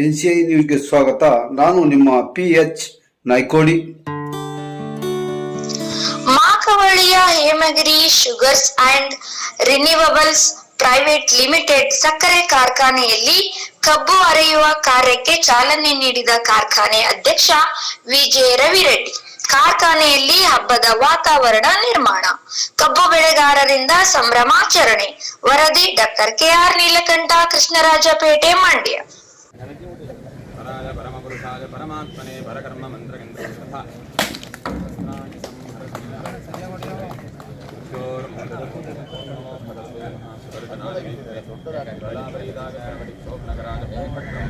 NCI ನ್ಯೂಸ್ಗೆ ಸ್ವಾಗತ. ನಾನು ನಿಮ್ಮ P H Naikodi ಮಾಕವಳ್ಳಿಯ Hemagiri sugars and renewables private limited ಸಕ್ಕರೆ ಕಾರ್ಖಾನೆಯಲ್ಲಿ ಕಬ್ಬು ಅರೆಯುವ ಕಾರ್ಯಕ್ಕೆ ಚಾಲನೆ ನೀಡಿದ ಕಾರ್ಖಾನೆ ಅಧ್ಯಕ್ಷ ವಿಜೆ ರವಿರೆಡ್ಡಿ. ಕಾರ್ಖಾನೆಯಲ್ಲಿ ಹಬ್ಬದ ವಾತಾವರಣ ನಿರ್ಮಾಣ, ಕಬ್ಬು ಬೆಳೆಗಾರರಿಂದ ಸಂಭ್ರಮಾಚರಣೆ, ವರದಿ doctor K R Neelakantha, Krishnarajapete, Mandya. நகராக மேம்பற்றும்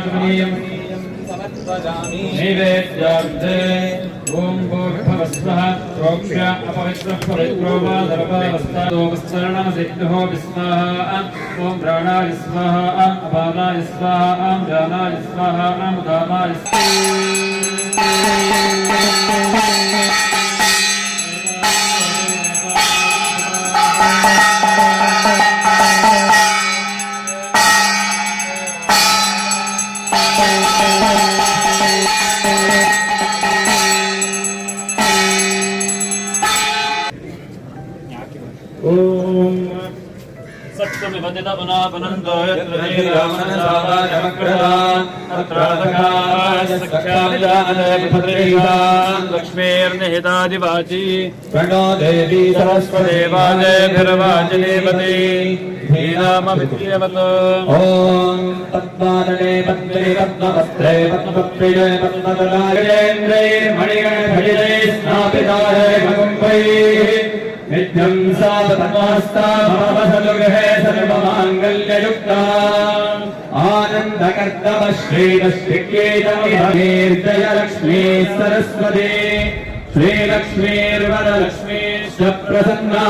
आचमनीयमाचमनीयम् नैवेद्याब्दे ॐ भूर्भवस्वः प्रोक्ष्य अपवित्रः पवित्रो वा सर्ववस्थादोपस्मरणमसिद्धो विस्मः ॐ प्राणाय स्वाहा अपानाय स्वाहा जानाय स्वाहा उदानाय ॐ लक्ष्मीर्निहितादिवाची प्रणो देवी सरस्वदेवाजयभिर्वाचदेवते धीनामभिद्यवत् ॐ तत्त्वादने पत्रे पद्मपत्रे पद्मप्रिये पद्मदलायेन्द्रे मणिगणभजिरे स्नापिताय भगुम्भैः नित्यं सा तत्त्वास्ता भवसलु गृहे सर्वमाङ्गल्ययुक्ता आनन्दकर्तव श्रीरश्रिकेतमीर्जय लक्ष्मी सरस्वती श्रीलक्ष्मीर्वरलक्ष्मीश्च प्रसन्ना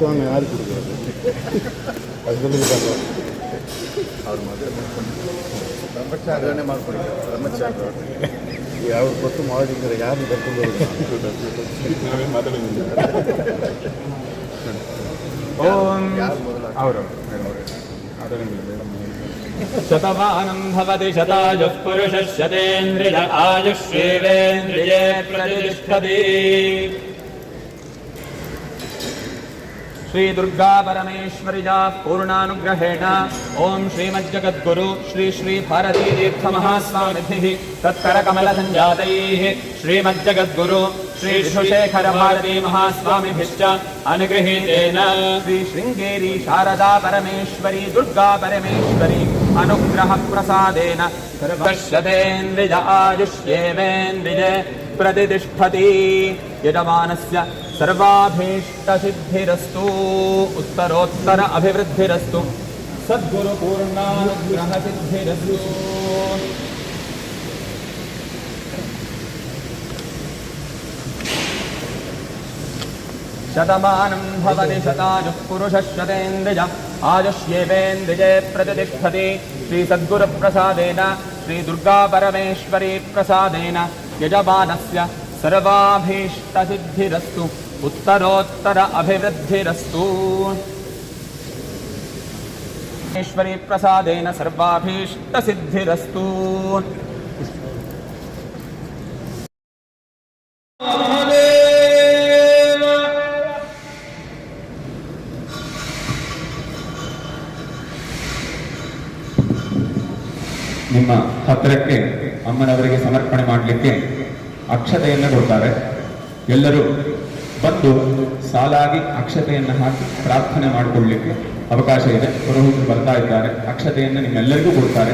அவங்க என்ன பண்ணுவாங்க யாரு கொடுக்குறது அது சொல்லுங்க ಬ್ರಹ್ಮಚಾರ್ಯನೇ ಮಾಡ್ಕೊಂಡಿದ್ದಾರೆ ಬ್ರಹ್ಮಚಾರ್ಯ ಯಾವ ಕೊಟ್ಟು ಮಾಡಿದ್ರೆ ಯಾರು ಕರ್ಕೊಂಡು ಅವರು शतमानं भवति शतायुः पुरुषः शतेन्द्रिय आयुष्येवेन्द्रिये प्रतिष्ठति श्री दुर्गा परमेश्वरिजा पूर्णानुग्रहेण ॐ श्रीमज्जगद्गुरु श्री श्री भारती तीर्थ महास्वामिभिः तत्करकमलसञ्जातैः श्रीमज्जगद्गुरु श्री विश्वशेखर भारती महास्वामिभिश्च अनुगृहीतेन श्री शृङ्गेरी शारदा परमेश्वरी दुर्गा परमेश्वरी अनुग्रह प्रसादेन सर्वशतेन्द्रिय आयुष्येवेन्द्रिय प्रतिष्ठति। यजमानस्य सर्वाभीष्टसिद्धिरस्तु, उत्तरोत्तर अभिवृद्धिरस्तु। सद्गुरुपूर्णानुग्रहसिद्धिरस्तु। शतमानं भवति शतायुः पुरुषः शतेन्द्रिय। आयुष्येवेन्द्रिये प्रतिष्ठति। श्रीसद्गुरुप्रसादेन श्रीदुर्गापरमेश्वरी प्रसादेन यजमानस्य सर्वाभीष्टसिद्धिरस्तु उत्तरोत्तर अभिवृद्धिरस्तु ईश्वरी प्रसादेन सर्वाभीष्टसिद्धिरस्तु ನಿಮ್ಮ ಹತ್ತಿರಕ್ಕೆ ಅಮ್ಮನವರಿಗೆ ಸಮರ್ಪಣೆ ಮಾಡಲಿಕ್ಕೆ ಅಕ್ಷತೆಯನ್ನು ಕೊಡ್ತಾರೆ. ಎಲ್ಲರೂ ಬಂದು ಸಾಲಾಗಿ ಅಕ್ಷತೆಯನ್ನು ಹಾಕಿ ಪ್ರಾರ್ಥನೆ ಮಾಡಿಕೊಳ್ಳಲಿಕ್ಕೆ ಅವಕಾಶ ಇದೆ. ಪುರೋಹಿತರು ಬರ್ತಾ ಇದ್ದಾರೆ. ಅಕ್ಷತೆಯನ್ನು ನಿಮ್ಮೆಲ್ಲರಿಗೂ ಕೊಡ್ತಾರೆ.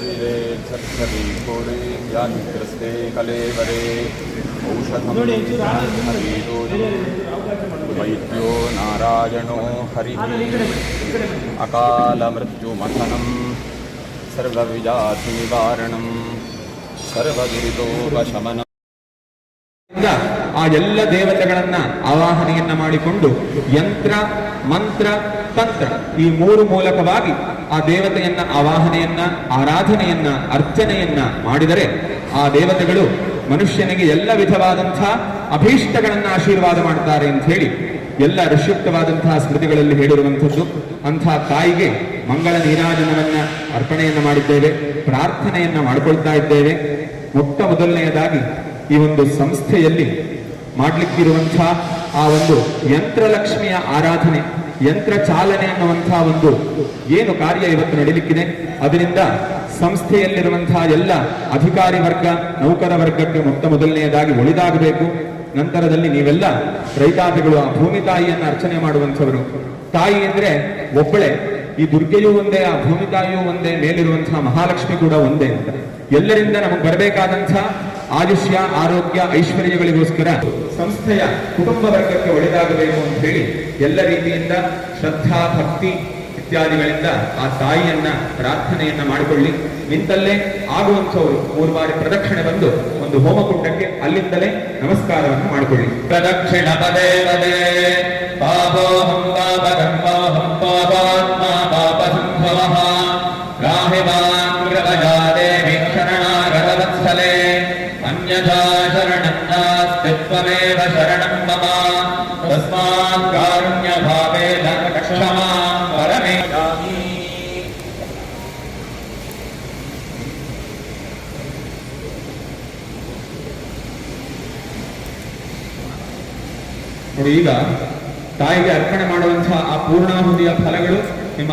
शरीरे सत्सरि घोरे व्याधिग्रस्ते कलेवरे औषधं हरिदोषं वैद्यो नारायणो हरिः अकालमृत्युमथनं सर्वविजातिनिवारणं सर्वदुरितोपशमनम् ಇಂದ ಆ ಎಲ್ಲ ದೇವತೆಗಳನ್ನ ಆವಾಹನೆಯನ್ನ ಮಾಡಿಕೊಂಡು ಯಂತ್ರ ಮಂತ್ರ ತಂತ್ರ ಈ ಮೂರು ಮೂಲಕವಾಗಿ ಆ ದೇವತೆಯನ್ನ ಆವಾಹನೆಯನ್ನ, ಆರಾಧನೆಯನ್ನ, ಅರ್ಚನೆಯನ್ನ ಮಾಡಿದರೆ ಆ ದೇವತೆಗಳು ಮನುಷ್ಯನಿಗೆ ಎಲ್ಲ ವಿಧವಾದಂಥ ಅಭೀಷ್ಟಗಳನ್ನ ಆಶೀರ್ವಾದ ಮಾಡ್ತಾರೆ ಅಂತ ಹೇಳಿ ಎಲ್ಲ ಋಷ್ಯುಕ್ತವಾದಂತಹ ಸ್ಮೃತಿಗಳಲ್ಲಿ ಹೇಳಿರುವಂಥದ್ದು. ಅಂಥ ತಾಯಿಗೆ ಮಂಗಳ ನೀರಾಜನವನ್ನ ಅರ್ಪಣೆಯನ್ನ ಮಾಡಿದ್ದೇವೆ, ಪ್ರಾರ್ಥನೆಯನ್ನ ಮಾಡಿಕೊಳ್ತಾ ಇದ್ದೇವೆ. ಮೊಟ್ಟ ಮೊದಲನೆಯದಾಗಿ ಈ ಒಂದು ಸಂಸ್ಥೆಯಲ್ಲಿ ಮಾಡ್ಲಿಕ್ಕಿರುವಂತಹ ಆ ಒಂದು ಯಂತ್ರಲಕ್ಷ್ಮಿಯ ಆರಾಧನೆ, ಯಂತ್ರ ಚಾಲನೆ ಅನ್ನುವಂತಹ ಒಂದು ಏನು ಕಾರ್ಯ ಇವತ್ತು ನಡೀಲಿಕ್ಕಿದೆ? ಅದರಿಂದ ಸಂಸ್ಥೆಯಲ್ಲಿರುವಂತಹ ಎಲ್ಲ ಅಧಿಕಾರಿ ವರ್ಗ, ನೌಕರ ವರ್ಗಕ್ಕೆ ಮೊತ್ತ ಮೊದಲನೆಯದಾಗಿ ಒಳಿದಾಗಬೇಕು. ನಂತರದಲ್ಲಿ ನೀವೆಲ್ಲ ರೈತಾಪಿಗಳು, ಆ ಭೂಮಿ ತಾಯಿಯನ್ನು ಅರ್ಚನೆ ಮಾಡುವಂಥವರು. ತಾಯಿ ಅಂದ್ರೆ ಒಬ್ಬಳೆ. ಈ ದುರ್ಗೆಯೂ ಒಂದೇ, ಆ ಭೂಮಿ ತಾಯಿಯೂ ಒಂದೇ ಮೇಲಿರುವಂತಹ ಮಹಾಲಕ್ಷ್ಮಿ ಕೂಡ ಒಂದೇ ಎಲ್ಲರಿಂದ ನಮಗೆ ಬರಬೇಕಾದಂತಹ ಆಯುಷ್ಯ, ಆರೋಗ್ಯ, ಐಶ್ವರ್ಯಗಳಿಗೋಸ್ಕರ ಸಂಸ್ಥೆಯ ಕುಟುಂಬ ವರ್ಗಕ್ಕೆ ಒಳಿದಾಗಬೇಕು ಅಂತ ಹೇಳಿ ಎಲ್ಲ ರೀತಿಯಿಂದ ಶ್ರದ್ಧಾ, ಭಕ್ತಿ ಇತ್ಯಾದಿಗಳಿಂದ ಆ ತಾಯಿಯನ್ನ ಪ್ರಾರ್ಥನೆಯನ್ನ ಮಾಡಿಕೊಳ್ಳಿ. ನಿಂತಲ್ಲೇ ಆಗುವಂಥವರು ಮೂರು ಬಾರಿ ಪ್ರದಕ್ಷಿಣೆ ಬಂದು ಒಂದು ಹೋಮಕುಂಡಕ್ಕೆ ಅಲ್ಲಿಂದಲೇ ನಮಸ್ಕಾರವನ್ನು ಮಾಡಿಕೊಳ್ಳಿ. ಪ್ರದಕ್ಷಿಣ ಪದೇ ಪದೇ ಪಾಪೋಹಂ ಪಾಪ ಪಾಪಾತ್ಮ ತ್ವಮೇವ ಶರಣಂ ಮಮ ತಸ್ಮಾತ್ ಕಾರುಣ್ಯ ಭಾವೇನ ಕ್ಷಮಾಂ ಪರಮೇಯಾಮಿ ನೋಡಿ ಈಗ ತಾಯಿಗೆ ಅರ್ಪಣೆ ಮಾಡುವಂತಹ ಆ ಪೂರ್ಣಾಹುತಿಯ ಫಲಗಳು ನಿಮ್ಮ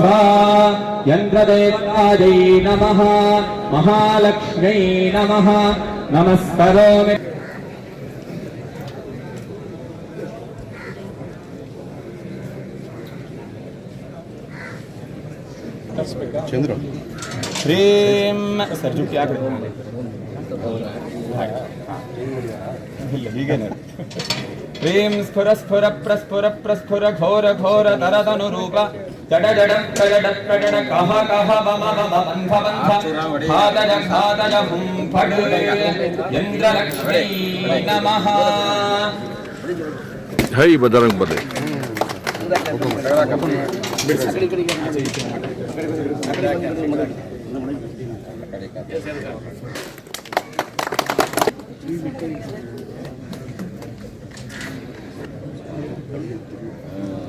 शुभा यन्त्रदेवतायै नमः महालक्ष्मी नमः नमस्करोमि। चंद्र। प्रेम। सर जो क्या करें? हाँ। प्रेम स्फुर स्फुर प्रस्फुर प्रस्फुर घोर घोर धरधनु கடடடம் கடட கடட கஹ கஹ பம பம பந்த பந்த பாதன பாதன ஹும் படு எந்திர லக்ஷ்மி நமஹ ஹை பதரங் பதே Thank you.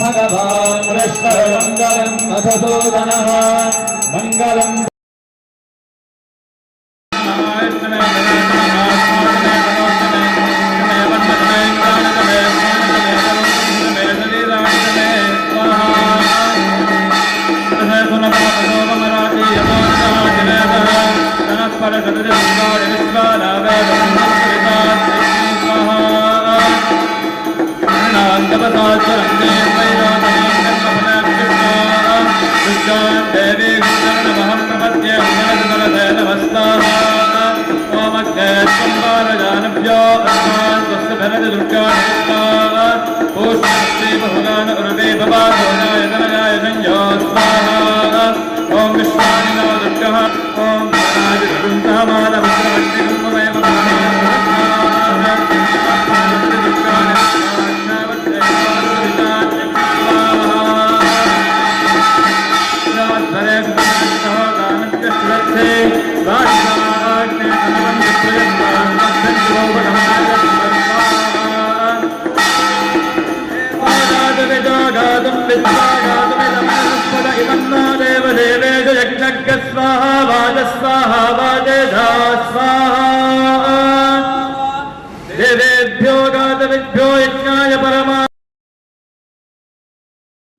भगवान् मङ्गलं मधुसूदनः मङ्गलम्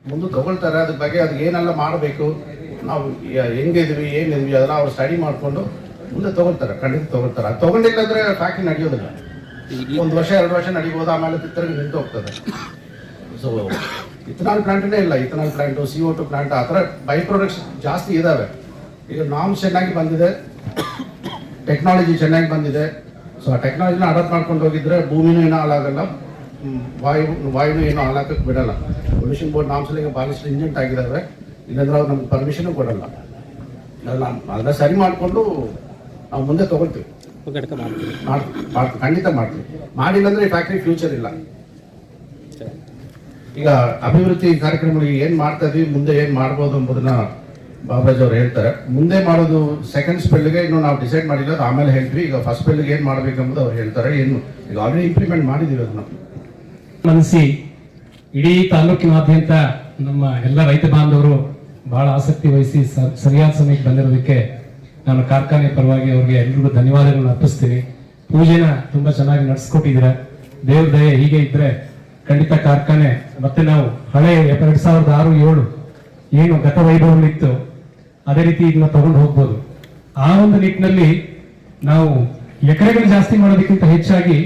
ಮುಂದೆ ತಗೊಳ್ತಾರೆ ಅದ್ರ ಬಗ್ಗೆ ಅದು ಏನೆಲ್ಲ ಮಾಡಬೇಕು? ನಾವು ಹೆಂಗಿದ್ವಿ ಏನಿದ್ವಿ ಅದೆಲ್ಲ ಅವ್ರು ಸ್ಟಡಿ ಮಾಡಿಕೊಂಡು ಮುಂದೆ ತಗೊಳ್ತಾರೆ ಖಂಡಿತ ತೊಗೊಳ್ತಾರೆ. ಅದು ತೊಗೊಂಡಿಲ್ಲ ಅಂದರೆ ಫ್ಯಾಕ್ಟ್ರಿ ನಡೆಯೋದಿಲ್ಲ. ಒಂದು ವರ್ಷ ಎರಡು ವರ್ಷ ನಡಿಬೋದು ಆಮೇಲೆ ತಿರುಗಿ ನಿಂತು ಹೋಗ್ತದೆ. ಸೊ ಇಥನಾಲ್ ಪ್ಲಾಂಟೇ ಇಲ್ಲ ethanol plant C O two plant ಆ ಥರ ಬೈ ಪ್ರಾಡಕ್ಟ್ಸ್ ಜಾಸ್ತಿ ಇದ್ದಾವೆ ಈಗ ನಾಮ್ಸ್ ಚೆನ್ನಾಗಿ ಬಂದಿದೆ ಟೆಕ್ನಾಲಜಿ ಚೆನ್ನಾಗಿ ಬಂದಿದೆ. ಸೊ ಆ ಟೆಕ್ನಾಲಜಿನ ಅಡಾಪ್ಟ್ ಮಾಡ್ಕೊಂಡು ಹೋಗಿದ್ರೆ ಭೂಮಿನೂ ಏನೂ ಹಾಳಾಗಲ್ಲ ವಾಯು ವಾಯುನೂ ಏನೂ ಹಾಳಾಗಕ್ಕೆ ಬಿಡಲ್ಲ. ಪೊಲ್ಯೂಷನ್ ಬೋರ್ಡ್ ನಾಮ್ಸಲ್ಲಿ ಈಗ ಭಾಳಷ್ಟು ಇಂಜೆಂಟ್ ಆಗಿದ್ದಾವೆ ಇಲ್ಲಾಂದ್ರೆ ಅವ್ರು ನಮ್ಗೆ ಪರ್ಮಿಷನ್ ಕೊಡಲ್ಲ. ಅದನ್ನ ಅದನ್ನ ಸರಿ ಮಾಡಿಕೊಂಡು ನಾವು ಮುಂದೆ ತಗೊಳ್ತೀವಿ. ಖಂಡಿತ ಮಾಡ್ತೀವಿ. ಮಾಡಿಲ್ಲ ಅಂದ್ರೆ ಫ್ಯಾಕ್ಟ್ರಿ ಫ್ಯೂಚರ್ ಇಲ್ಲ. ಈಗ ಅಭಿವೃದ್ಧಿ ಕಾರ್ಯಕ್ರಮಗಳಿಗೆ ಏನ್ ಮಾಡ್ತಾ ಇದೀವಿ ಮುಂದೆ ಏನ್ ಮಾಡ್ಬೋದು ಎಂಬುದನ್ನ ಬಾಬರಾಜ್ ಅವ್ರು ಹೇಳ್ತಾರೆ. ಮುಂದೆ ಮಾಡೋದು ಸೆಕೆಂಡ್ ಸ್ಪೆಲ್ಗೆ ಇನ್ನು ನಾವು ಡಿಸೈಡ್ ಮಾಡಿಲ್ಲ ಅದು ಆಮೇಲೆ ಹೇಳ್ತೀವಿ. ಈಗ ಫಸ್ಟ್ ಸ್ಪೆಲ್ಗೆ ಏನ್ ಮಾಡ್ಬೇಕು ಎಂಬುದು ಅವ್ರು ಹೇಳ್ತಾರೆ. ಏನು ಈಗ ಆಲ್ರೆಡಿ ಇಂಪ್ಲಿಮೆಂಟ್ ಮಾಡಿದೀವಿ ಅದನ್ನ. ಮನಸ್ಸಿ ಇಡೀ ತಾಲೂಕಿನಾದ್ಯಂತ ನಮ್ಮ ಎಲ್ಲ ರೈತ ಬಾಂಧವರು ಬಹಳ ಆಸಕ್ತಿ ವಹಿಸಿ ಸರಿಯಾದ ಸಮಯಕ್ಕೆ ಬಂದಿರೋದಕ್ಕೆ ನಾನು ಕಾರ್ಖಾನೆ ಪರವಾಗಿ ಅವ್ರಿಗೆ ಎಲ್ರಿಗೂ ಧನ್ಯವಾದಗಳನ್ನ ಅರ್ಪಿಸ್ತೀನಿ ಪೂಜೆನ ತುಂಬಾ ಚೆನ್ನಾಗಿ ನಡೆಸ್ಕೊಟ್ಟಿದ್ದೀರ ದೇವ್ರ ದಯೆ ಹೀಗೆ ಇದ್ರೆ ಖಂಡಿತ ಕಾರ್ಖಾನೆ, ಮತ್ತೆ ನಾವು ಹಳೆ ಎರಡ್ ಸಾವಿರದ ಆರು ಏಳು ಏನು ಗತ ವೈಭವಗಳಿತ್ತು ಅದೇ ರೀತಿ ಇದನ್ನ ತಗೊಂಡು ಹೋಗ್ಬೋದು ಆ ಒಂದು ನಿಟ್ಟಿನಲ್ಲಿ ನಾವು ಎಕರೆಗಳು ಜಾಸ್ತಿ ಮಾಡೋದಕ್ಕಿಂತ ಹೆಚ್ಚಾಗಿ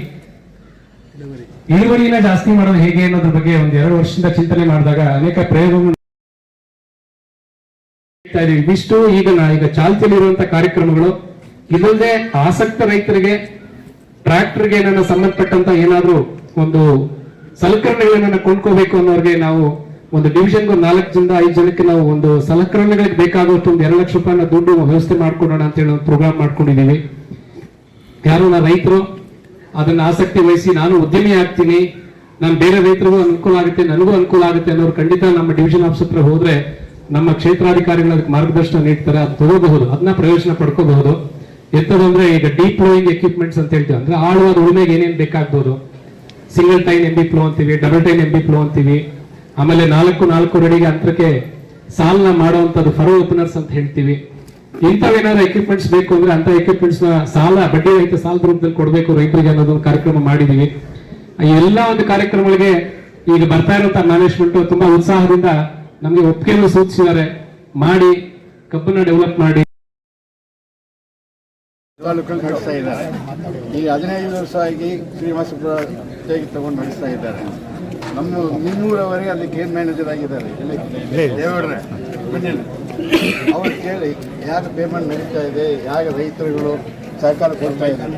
ಇಳುವರಿನ ಜಾಸ್ತಿ ಮಾಡೋದು ಹೇಗೆ ಅನ್ನೋದ್ರ ಬಗ್ಗೆ ಒಂದ್ ಎರಡು ವರ್ಷದಿಂದ ಚಿಂತನೆ ಮಾಡಿದಾಗ ಅನೇಕ ಪ್ರಯೋಗಗಳು. ಇದಿಷ್ಟು ಈಗ ನಾ- ಈಗ ಚಾಲ್ತಿಯಲ್ಲಿರುವಂತ ಕಾರ್ಯಕ್ರಮಗಳು. ಇದಲ್ಲದೆ ಆಸಕ್ತ ರೈತರಿಗೆ, ಟ್ರ್ಯಾಕ್ಟರ್ಗೆ ಏನನ್ನ ಸಂಬಂಧಪಟ್ಟಂತ ಏನಾದ್ರೂ ಒಂದು ಸಲಕರಣೆಗಳನ್ನ ಕೊಂಡ್ಕೋಬೇಕು ಅನ್ನೋರಿಗೆ ನಾವು ಒಂದು ಡಿವಿಷನ್ಗೆ ಒಂದು ನಾಲ್ಕು ಜನ ಐದು ಜನಕ್ಕೆ ನಾವು ಒಂದು ಸಲಕರಣೆಗಳಿಗೆ ಬೇಕಾಗುವಷ್ಟು ಒಂದು ಎರಡು ಲಕ್ಷ ರೂಪಾಯಿನ ದುಡ್ಡು ವ್ಯವಸ್ಥೆ ಮಾಡ್ಕೊಡೋಣ ಅಂತ ಹೇಳಿ ಒಂದು ಪ್ರೋಗ್ರಾಮ್ ಮಾಡ್ಕೊಂಡಿದ್ದೀವಿ. ಯಾರು ನಾ ರೈತರು, ಅದನ್ನ ಆಸಕ್ತಿ ವಹಿಸಿ ನಾನು ಉದ್ಯಮಿ ಆಗ್ತೀನಿ. ನಾನು ಬೇರೆ ರೈತರಿಗೂ ಅನುಕೂಲ ಆಗುತ್ತೆ, ನನಗೂ ಅನುಕೂಲ ಆಗುತ್ತೆ ಅನ್ನೋರು ಖಂಡಿತ ನಮ್ಮ ಡಿವಿಷನ್ ಆಫೀಸ್ ಹತ್ರ ಹೋದ್ರೆ ನಮ್ಮ ಕ್ಷೇತ್ರಾಧಿಕಾರಿಗಳು ಅದಕ್ಕೆ ಮಾರ್ಗದರ್ಶನ ನೀಡ್ತಾರೆ, ಅದು ತಗೋಬಹುದು, ಅದನ್ನ ಪ್ರಯೋಜನ ಪಡ್ಕೋಬಹುದು. ಎಂತದಂದ್ರೆ ಈಗ ಡೀಪ್ ಫ್ಲೋಯಿಂಗ್ ಎಕ್ವಿಪ್ಮೆಂಟ್ಸ್ ಅಂತ ಹೇಳ್ತೀವಿ. ಅಂದ್ರೆ ಆಳುವಾದ ಉಳುಮೆಗೆ ಏನೇನು ಬೇಕಾಗ್ಬೋದು. Single tine M B plough ಅಂತೀವಿ double tine M B plough ಅಂತೀವಿ. ಆಮೇಲೆ ನಾಲ್ಕು ನಾಲ್ಕು ರಡಿಗೆ ಅಂತರಕ್ಕೆ ಸಾಲನ ಮಾಡುವಂತದ್ದು ಫರೋ ಓಪನರ್ಸ್ ಅಂತ ಹೇಳ್ತೀವಿ. ಇಂಥವೇನಾದ್ರು ಎಕ್ವಿಪ್ಮೆಂಟ್ಸ್ ಬೇಕು ಅಂದ್ರೆ ಅಂತ ಎಕ್ವಿಪ್ಮೆಂಟ್ಸ್ನ ಸಾಲ, ಬಡ್ಡಿ ರಹಿತ ಸಾಲದ ರೂಪದಲ್ಲಿ ಕೊಡಬೇಕು ರೈತರಿಗೆ ಅನ್ನೋದೊಂದು ಕಾರ್ಯಕ್ರಮ ಮಾಡಿದೀವಿ. ಎಲ್ಲಾ ಒಂದು ಕಾರ್ಯಕ್ರಮಗಳಿಗೆ ಈಗ ಬರ್ತಾ ಇರುವಂತಹ ಮ್ಯಾನೇಜ್ಮೆಂಟ್ ತುಂಬಾ ಉತ್ಸಾಹದಿಂದ ನಮಗೆ ಒಪ್ಪಿಗೆಯನ್ನು ಸೂಚಿಸಿದ್ದಾರೆ. ಮಾಡಿ, ಕಬ್ಬನ್ನ ಡೆವಲಪ್ ಮಾಡಿ. ನಡೆಸ್ತಾ ಇದ್ದಾರೆ. ಈಗ ಹದಿನೈದು ವರ್ಷ ಆಗಿ ಶ್ರೀನಿವಾಸಪುರ ತೆಗೆ ತಗೊಂಡು ನಡೆಸ್ತಾ ಇದ್ದಾರೆ. ನಮ್ಮ ಮುನ್ನೂರವರೆಗೆ ಅಲ್ಲಿ ಗೇಮ್ ಮ್ಯಾನೇಜರ್ ಆಗಿದ್ದಾರೆ. ದೇವರ ಅವ್ರು ಕೇಳಿ, ಯಾಕೆ ಪೇಮೆಂಟ್ ನಡೀತಾ ಇದೆ, ಯಾಕೆ ರೈತರುಗಳು ಸಹಕಾರ ಕೊಡ್ತಾ ಇದ್ದಾರೆ.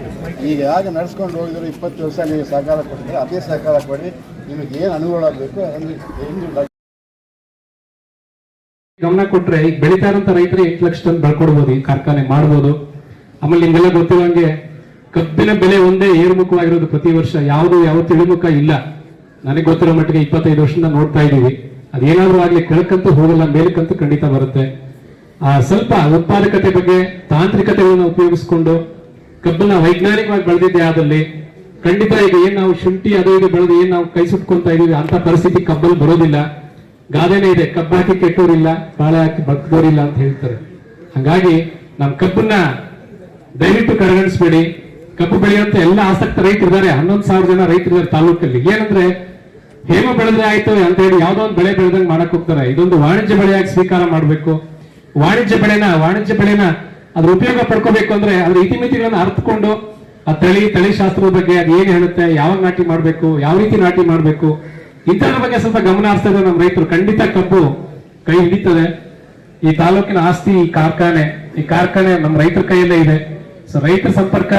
ಈಗ ಯಾಕೆ ನಡ್ಸ್ಕೊಂಡು ಹೋಗಿದ್ರು ಇಪ್ಪತ್ತು ವರ್ಷ ನೀವು ಸಹಕಾರ ಕೊಟ್ಟಿದ್ರೆ ಅದೇ ಸಹಕಾರ ಕೊಡಿ, ನಿಮಗೆ ಏನು ಅನುಕೂಲ ಆಗಬೇಕು, ಅದನ್ನು ಹೆಂಗೆ ಗಮನ ಕೊಟ್ರೆ ಈಗ ಬೆಳೀತಾ ಇರೋಂಥ ರೈತರು ಎಂಟು ಲಕ್ಷ ಟನ್ ಬೆಳ್ಕೊಡ್ಬೋದು ಈ ಕಾರ್ಖಾನೆ ಮಾಡ್ಬೋದು. ಆಮೇಲೆ ನಿಮ್ಗೆಲ್ಲ ಗೊತ್ತಿರೋಂಗೆ ಕಬ್ಬಿನ ಬೆಲೆ ಒಂದೇ ಏರುಮುಖವಾಗಿರೋದು ಪ್ರತಿ ವರ್ಷ, ಯಾವುದು ಯಾವ ತಿಳಿಮುಖ ಇಲ್ಲ. ನನಗೆ ಗೊತ್ತಿರೋ ಮಟ್ಟಿಗೆ ಇಪ್ಪತ್ತೈದು ವರ್ಷದಿಂದ ನೋಡ್ತಾ ಇದ್ದೀವಿ. ಅದೇನಾದ್ರೂ ಆಗ್ಲಿ ಕೆಳಕಂತೂ ಹೋಗಲ್ಲ ಮೇಲಕ್ಕಂತೂ ಖಂಡಿತ ಬರುತ್ತೆ. ಆ, ಸ್ವಲ್ಪ ಉತ್ಪಾದಕತೆ ಬಗ್ಗೆ ತಾಂತ್ರಿಕತೆಗಳನ್ನ ಉಪಯೋಗಿಸ್ಕೊಂಡು ಕಬ್ಬನ್ನ ವೈಜ್ಞಾನಿಕವಾಗಿ ಬೆಳೆದಿದ್ದೆ ಆದಲ್ಲಿ ಖಂಡಿತ ಈಗ ಏನ್ ನಾವು ಶುಂಠಿ ಅದು ಇದು ಬೆಳೆದು ಏನ್ ನಾವು ಕೈ ಸುಟ್ಕೊಂತ ಇದೀವಿ ಅಂತ ಪರಿಸ್ಥಿತಿ ಕಬ್ಬಲ್ಲಿ ಬರೋದಿಲ್ಲ. ಗಾದೆನೇ ಇದೆ ಕಬ್ಬಾಕಿ ಕೆಟ್ಟೋರಿಲ್ಲ, ಬಾಳೆ ಹಾಕಿ ಬದುಕೋರಿಲ್ಲ ಅಂತ ಹೇಳ್ತಾರೆ. ಹಾಗಾಗಿ ನಮ್ಮ ಕಬ್ಬನ್ನ ದಯವಿಟ್ಟು ಕಡೆಗಣಿಸ್ಬೇಡಿ ಕಬ್ಬು ಬೆಳೆಯುವಂತ ಎಲ್ಲ ಆಸಕ್ತ ರೈತರಿದ್ದಾರೆ, ಹನ್ನೊಂದು ಸಾವಿರ ಜನ ರೈತರಿದ್ದಾರೆ ತಾಲೂಕಲ್ಲಿ. ಏನಂದ್ರೆ, ಹೇಮ ಬೆಳೆದ್ರೆ ಆಯ್ತು ಅಂತ ಹೇಳಿ ಯಾವ್ದೋ ಒಂದು ಬೆಳೆ ಬೆಳೆದಂಗೆ ಮಾಡಕ್ ಹೋಗ್ತಾರೆ. ಇದೊಂದು ವಾಣಿಜ್ಯ ಬೆಳೆಯಾಗಿ ಸ್ವೀಕಾರ ಮಾಡಬೇಕು. ವಾಣಿಜ್ಯ ಬೆಳೆನ ವಾಣಿಜ್ಯ ಬೆಳೆನ ಅದ್ರ ಉಪಯೋಗ ಪಡ್ಕೋಬೇಕು ಅಂದ್ರೆ ಅದ್ರ ಇತಿಮಿತಿಗಳನ್ನ ಅರ್ಥಕೊಂಡು ಆ ತಳಿ ತಳಿ ಶಾಸ್ತ್ರದ ಬಗ್ಗೆ ಅದು ಏನ್ ಹೇಳುತ್ತೆ, ಯಾವಾಗ ನಾಟಿ ಮಾಡ್ಬೇಕು, ಯಾವ ರೀತಿ ನಾಟಿ ಮಾಡ್ಬೇಕು ಇಂಥದ್ರ ಬಗ್ಗೆ ಸ್ವಲ್ಪ ಗಮನ ಹರಿಸ್ತಾ ಇದ್ದಾರೆ ನಮ್ಮ ರೈತರು ಖಂಡಿತ ಕಬ್ಬು ಕೈ ಹಿಡಿತದೆ. ಈ ತಾಲೂಕಿನ ಆಸ್ತಿ ಈ ಕಾರ್ಖಾನೆ ಈ ಕಾರ್ಖಾನೆ ನಮ್ಮ ರೈತರ ಕೈಯಲ್ಲೇ ಇದೆ. ಸೊ ರೈತರ ಸಂಪರ್ಕ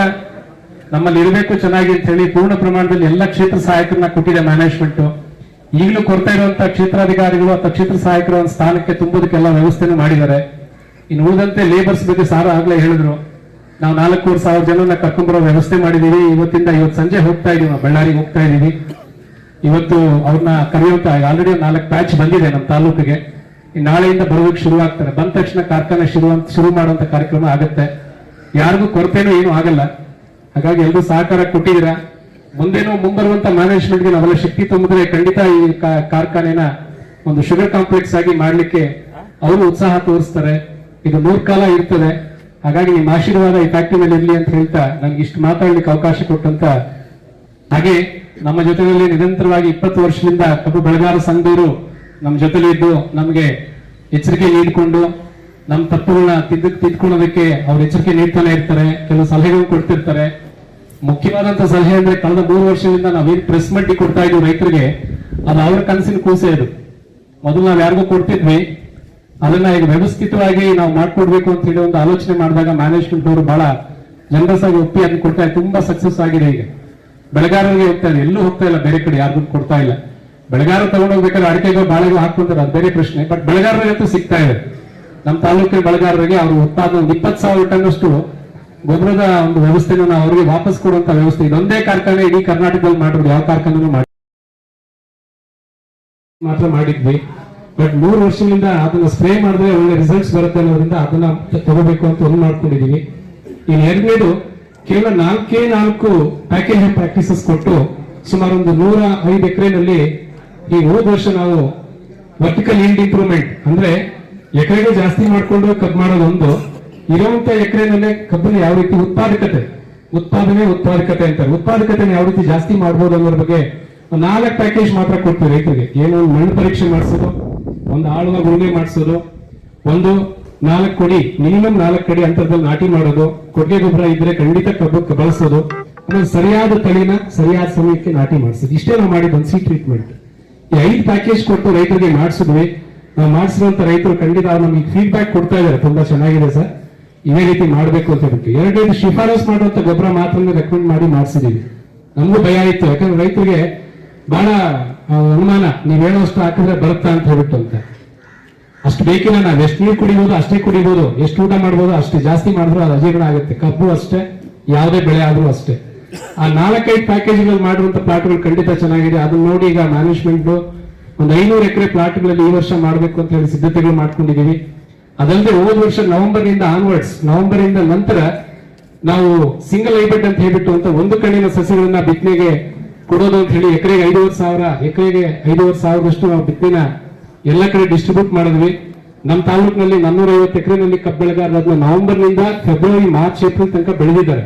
ನಮ್ಮಲ್ಲಿ ಇರಬೇಕು ಚೆನ್ನಾಗಿ ಅಂತ ಹೇಳಿ ಪೂರ್ಣ ಪ್ರಮಾಣದಲ್ಲಿ ಎಲ್ಲ ಕ್ಷೇತ್ರ ಸಹಾಯಕರನ್ನ ಕೊಟ್ಟಿದೆ ಮ್ಯಾನೇಜ್ಮೆಂಟ್ ಈಗಲೂ ಕೊಡ್ತಾ ಇರುವಂತ ಕ್ಷೇತ್ರಾಧಿಕಾರಿಗಳು ಅಥವಾ ಕ್ಷೇತ್ರ ಸಹಾಯಕರ ಸ್ಥಾನಕ್ಕೆ ತುಂಬೋದಕ್ಕೆಲ್ಲ ವ್ಯವಸ್ಥೆನೂ ಮಾಡಿದ್ದಾರೆ. ಇನ್ನು ಉಳಿದಂತೆ ಲೇಬರ್ಸ್ ಬಗ್ಗೆ ಸಾರ ಆಗ್ಲೇ ಹೇಳಿದ್ರು. ನಾವು ನಾಲ್ಕೂವರೆ ಸಾವಿರ ಜನನ ಕರ್ಕೊಂಡ್ಬರೋ ವ್ಯವಸ್ಥೆ ಮಾಡಿದೀವಿ. ಇವತ್ತಿಂದ ಇವತ್ತು ಸಂಜೆ ಹೋಗ್ತಾ ಇದೀವಿ ಬಳ್ಳಾರಿಗೆ ಹೋಗ್ತಾ ಇದೀವಿ. ಇವತ್ತು ಅವ್ರನ್ನ ಕರೆಯುವಂತ ಆಲ್ರೆಡಿ ನಾಲ್ಕು ಬ್ಯಾಚ್ ಬಂದಿದೆ ನಮ್ಮ ತಾಲೂಕಿಗೆ. ನಾಳೆಯಿಂದ ಬರೋದಕ್ಕೆ ಶುರು ಆಗ್ತಾರೆ ಬಂದ ತಕ್ಷಣ ಕಾರ್ಖಾನೆ ಶುರು ಶುರು ಮಾಡುವಂತ ಕಾರ್ಯಕ್ರಮ ಆಗುತ್ತೆ. ಯಾರಿಗೂ ಕೊರತೆನೂ ಏನು ಆಗಲ್ಲ. ಹಾಗಾಗಿ ಎಲ್ಲರೂ ಸಹಕಾರ ಕೊಟ್ಟಿದ್ದೀರಾ? ಮುಂದೇನು ಮುಂಬರುವಂತ ಮ್ಯಾನೇಜ್ಮೆಂಟ್ಗೆ ನಾವೆಲ್ಲ ಶಕ್ತಿ ತುಂಬಿದ್ರೆ ಖಂಡಿತ ಈ ಕಾರ್ಖಾನೆನ ಒಂದು ಶುಗರ್ ಕಾಂಪ್ಲೆಕ್ಸ್ ಆಗಿ ಮಾಡಲಿಕ್ಕೆ ಅವರು ಉತ್ಸಾಹ ತೋರಿಸ್ತಾರೆ. ಇದು ನೂರ್ ಕಾಲ ಇರ್ತದೆ. ಹಾಗಾಗಿ ನಿಮ್ಮ ಆಶೀರ್ವಾದ ಈ ಫ್ಯಾಕ್ಟರಿನಲ್ಲಿ ಇರ್ಲಿ ಅಂತ ಹೇಳ್ತಾ ನನಗೆ ಇಷ್ಟು ಮಾತಾಡ್ಲಿಕ್ಕೆ ಅವಕಾಶ ಕೊಟ್ಟಂತ ಹಾಗೆ ನಮ್ಮ ಜೊತೆಯಲ್ಲಿ ನಿರಂತರವಾಗಿ ಇಪ್ಪತ್ತು ವರ್ಷದಿಂದ ಕಬ್ಬು ಬೆಳೆಗಾರ ಸಂಘದವರು ನಮ್ಮ ಜೊತೆಲಿ ಇದ್ದು ನಮಗೆ ಎಚ್ಚರಿಕೆ ನೀಡಿಕೊಂಡು ನಮ್ಮ ತಪ್ಪುಗಳನ್ನ ತಿದ್ದು ತಿದ್ಕೊಳ್ಳೋದಕ್ಕೆ ಅವ್ರು ಎಚ್ಚರಿಕೆ ನೀಡ್ತಾನೆ ಇರ್ತಾರೆ. ಕೆಲವು ಸಲಹೆಗಳು ಕೊಡ್ತಿರ್ತಾರೆ. ಮುಖ್ಯವಾದಂತ ಸಲಹೆ ಅಂದ್ರೆ ಕಳೆದ ಮೂರು ವರ್ಷದಿಂದ ನಾವೇನ್ ಪ್ರೆಸ್ ಮಟ್ಟಿ ಕೊಡ್ತಾ ಇದ್ವಿ ರೈತರಿಗೆ, ಅದು ಅವ್ರ ಕನಸಿನ ಕೂಸೆ ಅದು. ಮೊದಲು ನಾವ್ ಯಾರಿಗೂ ಕೊಡ್ತಿದ್ವಿ. ಅದನ್ನ ಈಗ ವ್ಯವಸ್ಥಿತವಾಗಿ ನಾವು ಮಾಡ್ಕೊಡ್ಬೇಕು ಅಂತ ಹೇಳಿ ಒಂದು ಆಲೋಚನೆ ಮಾಡಿದಾಗ ಮ್ಯಾನೇಜ್ಮೆಂಟ್ ಅವರು ಬಹಳ ಜನರಸ್ ಆಗಿ ಒಪ್ಪಿ ಅದನ್ನ ಕೊಡ್ತಾ ತುಂಬಾ ಸಕ್ಸಸ್ ಆಗಿದೆ ಈಗ. ಬೆಳೆಗಾರರಿಗೆ ಹೋಗ್ತಾ ಇದೆ ಎಲ್ಲೂ ಹೋಗ್ತಾ ಇಲ್ಲ, ಬೇರೆ ಕಡೆ ಯಾರಿಗೂ ಕೊಡ್ತಾ ಇಲ್ಲ. ಬೆಳೆಗಾರರು ತಗೊಂಡೋಗ್ಬೇಕಾದ್ರೆ ಅಡಿಕೆಗೋ ಬಾಳೆಗೋ ಅದು ಬೇರೆ ಪ್ರಶ್ನೆ. ಬಟ್ ಬೆಳೆಗಾರರಿಗಂತೂ ಸಿಗ್ತಾ ಇದೆ. ನಮ್ಮ ತಾಲೂಕಿನ ಬೆಳೆಗಾರರಿಗೆ ಅವರು ಉತ್ಪಾದನೆ ಒಂದು ಇಪ್ಪತ್ತು ಸಾವಿರ ಟನ್ ಅಷ್ಟು ಗೊಬ್ಬರದ ಒಂದು ವ್ಯವಸ್ಥೆನ ನಾವು ಅವರಿಗೆ ವಾಪಸ್ ಕೊಡುವಂತ ವ್ಯವಸ್ಥೆ. ಇದೊಂದೇ ಕಾರ್ಖಾನೆ ಇಡೀ ಕರ್ನಾಟಕದಲ್ಲಿ ಮಾಡಿರೋದು. ಯಾವ ಕಾರ್ಖಾನೆನೂ ಮಾಡಿ ಮಾತ್ರ ಮಾಡಿದ್ವಿ. ಬಟ್ ಮೂರು ವರ್ಷದಿಂದ ಅದನ್ನ ಸ್ಪ್ರೇ ಮಾಡಿದ್ರೆ ಒಳ್ಳೆ ರಿಸಲ್ಟ್ಸ್ ಬರುತ್ತೆ ಅನ್ನೋದ್ರಿಂದ ಅದನ್ನ ತಗೋಬೇಕು ಅಂತ ಒಂದು ಮಾಡ್ಕೊಂಡಿದೀವಿ. ಇನ್ನು ಎರಡನೇದು ಕೇವಲ ನಾಲ್ಕೇ ನಾಲ್ಕು ಪ್ಯಾಕೇಜ್ ಪ್ರಾಕ್ಟೀಸಸ್ ಕೊಟ್ಟು ಸುಮಾರು ಒಂದು ನೂರ ಐದು ಎಕರೆನಲ್ಲಿ ಈ ಹೋದ ವರ್ಷ ನಾವು ವರ್ಟಿಕಲ್ ಈಲ್ಡ್ ಇಂಪ್ರೂವ್ಮೆಂಟ್ ಅಂದ್ರೆ ಎಕರೆಗೆ ಜಾಸ್ತಿ ಮಾಡಿಕೊಂಡು ಕಬ್ಬು ಮಾಡೋದು ಒಂದು. ಇರುವಂತ ಎಕರೆನಲ್ಲೇ ಕಬ್ಬನ್ನು ಯಾವ ರೀತಿ ಉತ್ಪಾದಕತೆ, ಉತ್ಪಾದನೆ, ಉತ್ಪಾದಕತೆ ಅಂತಾರೆ. ಉತ್ಪಾದಕತೆ ಯಾವ ರೀತಿ ಜಾಸ್ತಿ ಮಾಡಬಹುದು ಅನ್ನೋದ್ರ ಬಗ್ಗೆ ನಾಲ್ಕು ಪ್ಯಾಕೇಜ್ ಮಾತ್ರ ಕೊಡ್ತೀವಿ ರೈತರಿಗೆ. ಏನು ಒಂದು ಮಣ್ಣು ಪರೀಕ್ಷೆ ಮಾಡಿಸೋದು, ಒಂದು ಆಳುವ ಉಳುಮೆ ಮಾಡಿಸೋದು, ಒಂದು ನಾಲ್ಕು ಕೊಡಿ, ಮಿನಿಮಮ್ ನಾಲ್ಕು ಕಡಿ ಅಂತರದಲ್ಲಿ ನಾಟಿ ಮಾಡೋದು, ಕೊಟ್ಟಿಗೆ ಗೊಬ್ಬರ ಇದ್ರೆ ಖಂಡಿತ ಕಬ್ಬು ಬಳಸೋದು, ಆಮೇಲೆ ಸರಿಯಾದ ತಳಿನ ಸರಿಯಾದ ಸಮಯಕ್ಕೆ ನಾಟಿ ಮಾಡಿಸೋದು. ಇಷ್ಟೇ ನಾವು ಮಾಡಿ ಒಂದು ಸಿ ಟ್ರೀಟ್ಮೆಂಟ್ ಈ ಐದು ಪ್ಯಾಕೇಜ್ ಕೊಟ್ಟು ರೈತರಿಗೆ ಮಾಡಿಸಿದ್ವಿ. ನಾವು ಮಾಡಿಸಿರುವಂತ ರೈತರು ಖಂಡಿತ ನಮಗೆ ಫೀಡ್ಬ್ಯಾಕ್ ಕೊಡ್ತಾ ಇದ್ದಾರೆ ತುಂಬಾ ಚೆನ್ನಾಗಿದೆ ಸರ್. ಇದೇ ರೀತಿ ಮಾಡಬೇಕು ಅಂತ ಹೇಳ್ಬಿಟ್ಟು. ಎರಡನೇದು ಶಿಫಾರಸ್ ಮಾಡುವಂತ ಗೊಬ್ಬರ ಮಾತ್ರ ರೆಕಮೆಂಡ್ ಮಾಡಿ ಮಾಡಿಸಿದೀವಿ. ನಮಗೂ ಭಯ ಇತ್ತು. ಯಾಕಂದ್ರೆ ರೈತರಿಗೆ ಬಹಳ ಅನುಮಾನ. ನೀವ್ ಹೇಳೋಷ್ಟು ಹಾಕಿದ್ರೆ ಬರುತ್ತಾ ಅಂತ ಹೇಳ್ಬಿಟ್ಟು ಅಂತ. ಅಷ್ಟು ಬೇಕಿಲ್ಲ, ನಾವು ಎಷ್ಟು ನೀರು ಕುಡಿಬೋದು, ಅಷ್ಟೇ ಕುಡಿಬೋದು, ಎಷ್ಟು ಊಟ ಮಾಡ್ಬೋದು, ಅಷ್ಟೇ ಜಾಸ್ತಿ ಮಾಡಿದ್ರು ಅದು ಅಜೀರ್ಣ ಆಗುತ್ತೆ ಕಬ್ಬು ಅಷ್ಟೇ, ಯಾವುದೇ ಬೆಳೆ ಆದ್ರೂ ಅಷ್ಟೇ. ಆ ನಾಲ್ಕೈದು ಪ್ಯಾಕೇಜ್ಗಳು ಮಾಡುವಂತ ಪ್ಲಾಟ್ಗಳು ಖಂಡಿತ ಚೆನ್ನಾಗಿದೆ. ಅದನ್ನ ನೋಡಿ ಈಗ ಮ್ಯಾನೇಜ್ಮೆಂಟ್ ಒಂದು ಐನೂರು ಎಕರೆ ಪ್ಲಾಟ್ಗಳಲ್ಲಿ ಈ ವರ್ಷ ಮಾಡಬೇಕು ಅಂತ ಹೇಳಿ ಸಿದ್ಧತೆಗಳು ಮಾಡ್ಕೊಂಡಿದೀವಿ ಅದಲ್ಲದೆ ಹೋದ ವರ್ಷ ನವೆಂಬರ್ ಇಂದ ಆನ್ವರ್ಡ್ಸ್ ನವೆಂಬರ್ ಇಂದ ನಂತರ ನಾವು ಸಿಂಗಲ್ ಹೈಬ್ರಿಡ್ ಅಂತ ಹೇಳ್ಬಿಟ್ಟು ಅಂತ ಒಂದು ಕಣ್ಣಿನ ಸಸಿಗಳನ್ನ ಬಿತ್ತನೆಗೆ ಕೊಡೋದು ಅಂತ ಹೇಳಿ ಎಕರೆಗೆ ಐದೂವರೆ ಸಾವಿರ, ಎಕರೆಗೆ ಐದೂವರೆ ಸಾವಿರದಷ್ಟು ನಾವು ಬಿತ್ತನೆನ ಎಲ್ಲ ಕಡೆ ಡಿಸ್ಟ್ರಿಬ್ಯೂಟ್ ಮಾಡಿದ್ವಿ. ನಮ್ಮ ತಾಲೂಕಿನಲ್ಲಿ ನಾನ್ನೂರ ಐವತ್ತು ಎಕರೆನಲ್ಲಿ ಕಬ್ಬು ಬೆಳೆಗಾರರು ಅದನ್ನ ನವೆಂಬರ್ನಿಂದ ಫೆಬ್ರವರಿ ಮಾರ್ಚ್ ಏಪ್ರಿಲ್ ತನಕ ಬೆಳೆದಿದ್ದಾರೆ.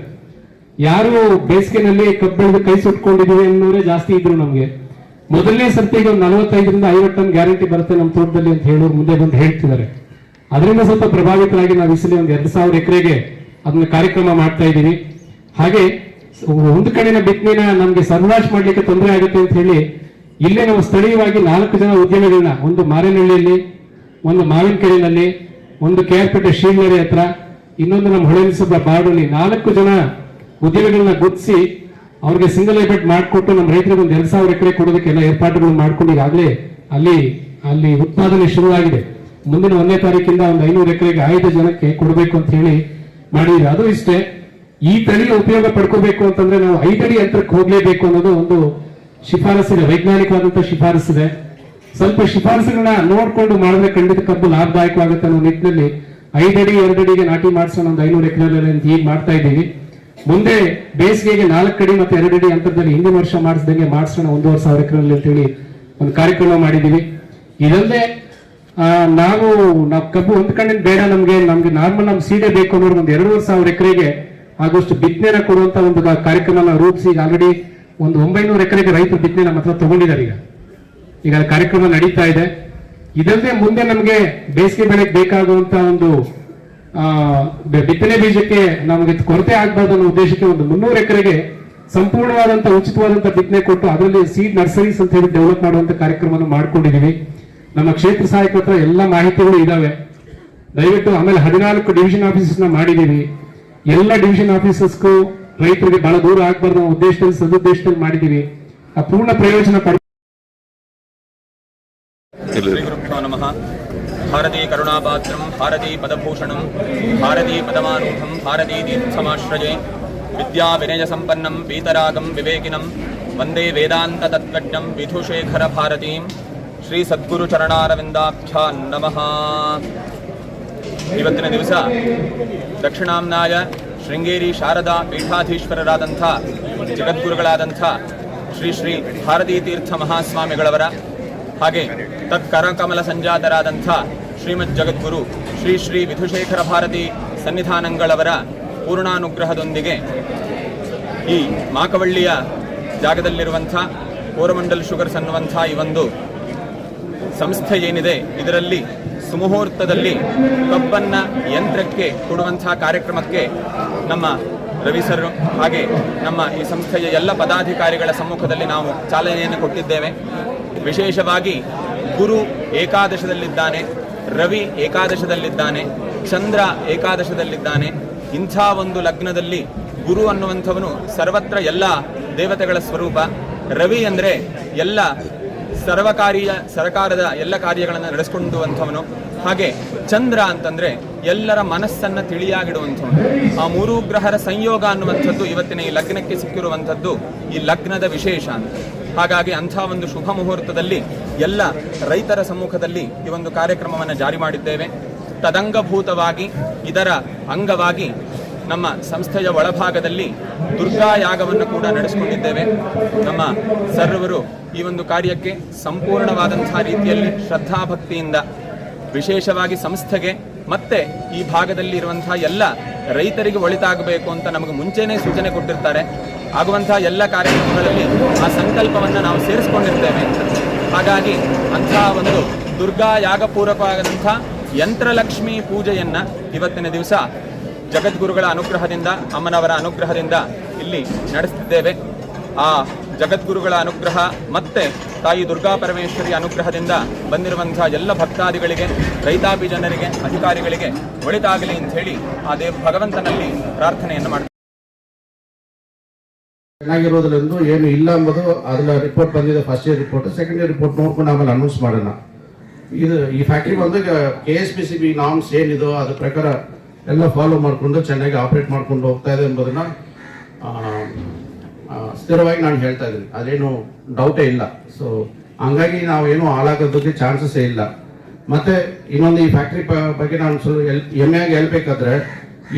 ಯಾರು ಬೇಸಿಗೆನಲ್ಲಿ ಕಬ್ಬು ಬೆಳೆದು ಕೈ ಸುಟ್ಕೊಂಡಿದೀವಿ ಅನ್ನೋರೇ ಜಾಸ್ತಿ ಇದ್ರು ನಮ್ಗೆ. ಮೊದಲನೇ ಸರ್ತಿಗೆ ಒಂದು ನಲವತ್ತೈದರಿಂದ ಐವತ್ತು ಟನ್ ಗ್ಯಾರಂಟಿ ಬರುತ್ತೆ ನಮ್ಮ ತೋಟದಲ್ಲಿ ಅಂತ ಹೇಳೋರು ಮುಂದೆ ಬಂದು ಹೇಳ್ತಿದ್ದಾರೆ. ಅದರಿಂದ ಸ್ವಲ್ಪ ಪ್ರಭಾವಿತರಾಗಿ ನಾವು ಇಸಲಿ ಸಲ ಒಂದು ಎರಡು ಸಾವಿರ ಎಕರೆಗೆ ಅದನ್ನ ಕಾರ್ಯಕ್ರಮ ಮಾಡ್ತಾ ಇದ್ದೀವಿ. ಹಾಗೆ ಒಂದು ಕಡೆನ ಬಿತ್ತನೆನ ನಮ್ಗೆ ಸರ್ವಾಶ್ ಮಾಡ್ಲಿಕ್ಕೆ ತೊಂದರೆ ಆಗುತ್ತೆ ಅಂತ ಹೇಳಿ ಇಲ್ಲೇ ನಾವು ಸ್ಥಳೀಯವಾಗಿ ನಾಲ್ಕು ಜನ ಉದ್ಯಮಿಗಳನ್ನ, ಒಂದು ಮಾರಿನಹಳ್ಳಿಯಲ್ಲಿ, ಒಂದು ಮಾವಿನಕೆರೆಯಲ್ಲಿ, ಒಂದು ಕೆಆರ್ಪೇಟೆ ಶೀಲ್ನರಿ ಹತ್ರ, ಇನ್ನೊಂದು ನಮ್ಮ ಹೊಳೆನಸಭಾ ಬಾಡಲ್ಲಿ ನಾಲ್ಕು ಜನ ಉದ್ಯಮಿಗಳನ್ನ ಗುರುತಿಸಿ ಅವ್ರಿಗೆ ಸಿಂಗಲ್ ಎಫೆಕ್ಟ್ ಮಾಡಿಕೊಟ್ಟು ನಮ್ಮ ರೈತರಿಗೆ ಒಂದು ಎರಡ್ ಸಾವಿರ ಎಕರೆ ಕೊಡೋದಕ್ಕೆ ಎಲ್ಲ ಏರ್ಪಾಡುಗಳು ಮಾಡ್ಕೊಂಡು ಈಗಾಗಲೇ ಅಲ್ಲಿ ಅಲ್ಲಿ ಉತ್ಪಾದನೆ ಶುರುವಾಗಿದೆ. ಮುಂದಿನ ಒಂದನೇ ತಾರೀಕಿಂದ ಒಂದು ಐನೂರು ಎಕರೆಗೆ ಐದು ಜನಕ್ಕೆ ಕೊಡಬೇಕು ಅಂತ ಹೇಳಿ ಮಾಡಿದ್ರೆ. ಅದು ಇಷ್ಟೇ. ಈ ತಳಿಯ ಉಪಯೋಗ ಪಡ್ಕೋಬೇಕು ಅಂತಂದ್ರೆ ನಾವು ಐದಡಿ ಯಂತ್ರಕ್ಕೆ ಹೋಗ್ಲೇಬೇಕು ಅನ್ನೋದು ಒಂದು ಶಿಫಾರಸ್ಸಿದೆ ವೈಜ್ಞಾನಿಕವಾದಂತಹ ಶಿಫಾರಸ್ಸಿದೆ ಸ್ವಲ್ಪ ಶಿಫಾರಸುಗಳನ್ನ ನೋಡ್ಕೊಂಡು ಮಾಡಿದ್ರೆ ಖಂಡಿತ ಕಬ್ಬು ಲಾಭದಾಯಕವಾಗುತ್ತೆ ಅನ್ನೋ ನಿಟ್ಟಿನಲ್ಲಿ ಐದಡಿ, ಎರಡಡಿಗೆ ನಾಟಿ ಮಾಡಿಸೋಣ ಒಂದು ಐನೂರು ಎಕರೆಗಳಲ್ಲಿ ಅಂತ ಈಗ ಮಾಡ್ತಾ ಇದ್ದೀವಿ. ಮುಂದೆ ಬೇಸಿಗೆಗೆ ನಾಲ್ಕು ಅಡಿ ಮತ್ತೆ ಎರಡಡಿ ಅಂತರದಲ್ಲಿ ಹಿಂದಿನ ವರ್ಷ ಮಾಡಿಸಿದಂಗೆ ಮಾಡಿಸೋಣ ಒಂದೂವರೆ ಸಾವಿರ ಎಕರೆಯಲ್ಲಿ ಅಂತೇಳಿ ಒಂದು ಕಾರ್ಯಕ್ರಮ ಮಾಡಿದ್ದೀವಿ. ಇದಲ್ಲದೆ ನಾವು ನಾವು ಕಬ್ಬು ಒಂದ್ ಕಣ್ಣಿನ ಬೇಡ ನಮ್ಗೆ ನಮ್ಗೆ ನಾರ್ಮಲ್ ನಮ್ ಸೀಡೆ ಬೇಕು ಅನ್ನೋರು ಒಂದು ಎರಡೂವರೆ ಸಾವಿರ ಎಕರೆಗೆ ಆಗೋಷ್ಟು ಬಿತ್ತನೆನ ಕೊಡುವಂತ ಒಂದು ಕಾರ್ಯಕ್ರಮ ರೂಪಿಸಿ ಆಲ್ರೆಡಿ ಒಂದು ಒಂಬೈನೂರು ಎಕರೆಗೆ ರೈತರು ಬಿತ್ತನೆ ನಮ್ಮ ಹತ್ರ ತಗೊಂಡಿದ್ದಾರೆ ಈಗ. ಈಗ ಕಾರ್ಯಕ್ರಮ ನಡೀತಾ ಇದೆ. ಇದಲ್ಲದೆ ಮುಂದೆ ನಮಗೆ ಬೇಸಿಗೆ ಬೆಳೆಗೆ ಬೇಕಾಗುವಂತ ಒಂದು ಬಿತ್ತನೆ ಬೀಜಕ್ಕೆ ನಮಗೆ ಕೊರತೆ ಆಗ್ಬಾರ್ದು ಅನ್ನೋ ಉದ್ದೇಶಕ್ಕೆ ಒಂದು ಮುನ್ನೂರು ಎಕರೆಗೆ ಸಂಪೂರ್ಣವಾದಂತ, ಉಚಿತವಾದಂತ ಬಿತ್ತನೆ ಕೊಟ್ಟು ಅದರಲ್ಲಿ ಸೀಡ್ ನರ್ಸರೀಸ್ ಅಂತ ಹೇಳಿ ಡೆವಲಪ್ ಮಾಡುವಂತ ಕಾರ್ಯಕ್ರಮವನ್ನು ಮಾಡ್ಕೊಂಡಿದೀವಿ. ನಮ್ಮ ಕ್ಷೇತ್ರ ಸಹಾಯಕ ಹತ್ರ ಎಲ್ಲ ಮಾಹಿತಿಗಳು ಇದಾವೆ. ದಯವಿಟ್ಟು ಆಮೇಲೆ ಹದಿನಾಲ್ಕು ಡಿವಿಷನ್ ಆಫೀಸಸ್ನ ನ ಮಾಡಿದೀವಿ. ಎಲ್ಲ ಡಿವಿಷನ್ ಆಫೀಸಸ್ಗೂ ರೈತರಿಗೆ ಬಹಳ ದೂರ ಆಗ್ಬಾರ್ದು ಉದ್ದೇಶದಲ್ಲಿ, ಸದುದ್ದೇಶದಲ್ಲಿ ಮಾಡಿದೀವಿ ಆ ಪೂರ್ಣ ಪ್ರಯೋಜನ ಪಡ ಶ್ರೀಗುರುಭ್ಯೋ ನಮಃ. ಭಾರತೀ ಕರುಣಾಪಾತ್ರಂ ಭಾರತೀ ಪದಭೂಷಣಂ, ಭಾರತೀ ಪದಮಾರೂಢಂ, ಭಾರತೀ ತೀರ್ಥಮಾಶ್ರಯೇ ವಿದ್ಯಾ ವಿನಯ ಸಂಪನ್ನಂ ಪೀತರಾಗಂ ವಿವೇಕಿನಂ, ವಂದೇ ವೇದಾಂತ ತತ್ವಜ್ಞಂ ವಿಧುಶೇಖರ ಭಾರತೀಂ. ಶ್ರೀ ಸದ್ಗುರು ಚರಣಾರವಿಂದಾಖ್ಯಾ ನಮಃ. ಇವತ್ತಿನ ದಿವಸ ದಕ್ಷಿಣಾಮ್ನಾಯ ಶೃಂಗೇರಿ ಶಾರದಾ ಪೀಠಾಧೀಶ್ವರರಾದಂಥ ಜಗದ್ಗುರುಗಳಾದಂಥ ಶ್ರೀ ಶ್ರೀ ಭಾರತೀ ತೀರ್ಥ ಮಹಾಸ್ವಾಮಿಗಳವರ ಹಾಗೆ ತತ್ಕರಕಮಲ ಸಂಜಾತರಾದಂಥ ಶ್ರೀಮದ್ ಜಗದ್ಗುರು ಶ್ರೀ ಶ್ರೀ ವಿಧುಶೇಖರ ಭಾರತಿ ಸನ್ನಿಧಾನಗಳವರ ಪೂರ್ಣಾನುಗ್ರಹದೊಂದಿಗೆ ಈ ಮಾಕವಳ್ಳಿಯ ಜಾಗದಲ್ಲಿರುವಂಥ ಕೋರಮಂಡಲ್ ಶುಗರ್ಸ್ ಅನ್ನುವಂಥ ಈ ಒಂದು ಸಂಸ್ಥೆ ಏನಿದೆ, ಇದರಲ್ಲಿ ಸುಮುಹೂರ್ತದಲ್ಲಿ ಕಬ್ಬನ್ನ ಯಂತ್ರಕ್ಕೆ ಕೊಡುವಂತಹ ಕಾರ್ಯಕ್ರಮಕ್ಕೆ ನಮ್ಮ ರವಿ ಸರ್ ಹಾಗೆ ನಮ್ಮ ಈ ಸಂಸ್ಥೆಯ ಎಲ್ಲ ಪದಾಧಿಕಾರಿಗಳ ಸಮ್ಮುಖದಲ್ಲಿ ನಾವು ಚಾಲನೆಯನ್ನು ಕೊಟ್ಟಿದ್ದೇವೆ. ವಿಶೇಷವಾಗಿ ಗುರು ಏಕಾದಶದಲ್ಲಿದ್ದಾನೆ, ರವಿ ಏಕಾದಶದಲ್ಲಿದ್ದಾನೆ, ಚಂದ್ರ ಏಕಾದಶದಲ್ಲಿದ್ದಾನೆ, ಇಂಥ ಒಂದು ಲಗ್ನದಲ್ಲಿ ಗುರು ಅನ್ನುವಂಥವನು ಸರ್ವತ್ರ ಎಲ್ಲ ದೇವತೆಗಳ ಸ್ವರೂಪ. ರವಿ ಅಂದರೆ ಎಲ್ಲ ಸರ್ವಕಾರಿಯ ಸರ್ಕಾರದ ಎಲ್ಲ ಕಾರ್ಯಗಳನ್ನು ನಡೆಸಿಕೊಂಡುವಂಥವನು. ಹಾಗೆ ಚಂದ್ರ ಅಂತಂದ್ರೆ ಎಲ್ಲರ ಮನಸ್ಸನ್ನು ತಿಳಿಯಾಗಿಡುವಂಥವನು. ಆ ಮೂರು ಗ್ರಹರ ಸಂಯೋಗ ಅನ್ನುವಂಥದ್ದು ಇವತ್ತಿನ ಈ ಲಗ್ನಕ್ಕೆ ಸಿಕ್ಕಿರುವಂಥದ್ದು ಈ ಲಗ್ನದ ವಿಶೇಷ ಅಂತ. ಹಾಗಾಗಿ ಅಂಥ ಒಂದು ಶುಭ ಮುಹೂರ್ತದಲ್ಲಿ ಎಲ್ಲ ರೈತರ ಸಮ್ಮುಖದಲ್ಲಿ ಈ ಒಂದು ಕಾರ್ಯಕ್ರಮವನ್ನು ಜಾರಿ ಮಾಡಿದ್ದೇವೆ. ತದಂಗಭೂತವಾಗಿ ಇದರ ಅಂಗವಾಗಿ ನಮ್ಮ ಸಂಸ್ಥೆಯ ಒಳಭಾಗದಲ್ಲಿ ದುರ್ಗಾ ಯಾಗವನ್ನು ಕೂಡ ನಡೆಸಿಕೊಂಡಿದ್ದೇವೆ. ನಮ್ಮ ಸರ್ವರು ಈ ಒಂದು ಕಾರ್ಯಕ್ಕೆ ಸಂಪೂರ್ಣವಾದಂತಹ ರೀತಿಯಲ್ಲಿ ಶ್ರದ್ಧಾಭಕ್ತಿಯಿಂದ ವಿಶೇಷವಾಗಿ ಸಂಸ್ಥೆಗೆ ಮತ್ತೆ ಈ ಭಾಗದಲ್ಲಿ ಇರುವಂತಹ ಎಲ್ಲ ರೈತರಿಗೆ ಒಳಿತಾಗಬೇಕು ಅಂತ ನಮಗೆ ಮುಂಚೆನೇ ಸೂಚನೆ ಕೊಟ್ಟಿರ್ತಾರೆ. ಆಗುವಂತಹ ಎಲ್ಲ ಕಾರ್ಯಕ್ರಮಗಳಲ್ಲಿ ಆ ಸಂಕಲ್ಪವನ್ನು ನಾವು ಸೇರಿಸ್ಕೊಂಡಿರ್ತೇವೆ. ಹಾಗಾಗಿ ಅಂತಹ ಒಂದು ದುರ್ಗಾ ಯಾಗಪೂರ್ವಕವಾದಂಥ ಯಂತ್ರಲಕ್ಷ್ಮಿ ಪೂಜೆಯನ್ನು ಇವತ್ತಿನ ದಿವಸ ಜಗದ್ಗುರುಗಳ ಅನುಗ್ರಹದಿಂದ, ಅಮ್ಮನವರ ಅನುಗ್ರಹದಿಂದ ಇಲ್ಲಿ ನಡೆಸುತ್ತಿದ್ದೇವೆ. ಆ ಜಗದ್ಗುರುಗಳ ಅನುಗ್ರಹ ಮತ್ತೆ ತಾಯಿ ದುರ್ಗಾ ಪರಮೇಶ್ವರಿ ಅನುಗ್ರಹದಿಂದ ಬಂದಿರುವಂತಹ ಎಲ್ಲ ಭಕ್ತಾದಿಗಳಿಗೆ, ರೈತಾಪಿ ಜನರಿಗೆ, ಅಧಿಕಾರಿಗಳಿಗೆ ಒಳಿತಾಗಲಿ ಅಂತ ಹೇಳಿ ಆ ದೇವ ಭಗವಂತನಲ್ಲಿ ಪ್ರಾರ್ಥನೆಯನ್ನು ಮಾಡ್ತಾರೆ ಚೆನ್ನಾಗಿರೋದ್ರಿಂದ ಏನು ಇಲ್ಲ ಅಂಬುದು. ಅದರ ರಿಪೋರ್ಟ್ ಬಂದಿದೆ. First year report second year report ನೋಡ್ಕೊಂಡು ಆಮೇಲೆ ಅನೌನ್ಸ್ ಮಾಡೋಣ. ಇದು ಈ ಫ್ಯಾಕ್ಟ್ರಿ ಬಂದು K S P C B norms ಏನಿದೋ ಅದ್ರ ಪ್ರಕಾರ ಎಲ್ಲ ಫಾಲೋ ಮಾಡಿಕೊಂಡು, ಚೆನ್ನಾಗಿ ಆಪ್ರೇಟ್ ಮಾಡ್ಕೊಂಡು ಹೋಗ್ತಾ ಇದೆ ಎಂಬುದನ್ನ ಸ್ಥಿರವಾಗಿ ನಾನು ಹೇಳ್ತಾ ಇದ್ದೀನಿ. ಅದೇನು ಡೌಟೇ ಇಲ್ಲ. ಸೊ ಹಂಗಾಗಿ ನಾವು ಏನು ಹಾಳಾಗೋದಕ್ಕೆ ಚಾನ್ಸಸ್ಸೇ ಇಲ್ಲ. ಮತ್ತೆ ಇನ್ನೊಂದು ಈ ಫ್ಯಾಕ್ಟ್ರಿ ಬಗ್ಗೆ ನಾನು ಸ್ವಲ್ಪ ಎಲ್, ಹೆಮ್ಮೆಯಾಗಿ ಹೇಳ್ಬೇಕಾದ್ರೆ,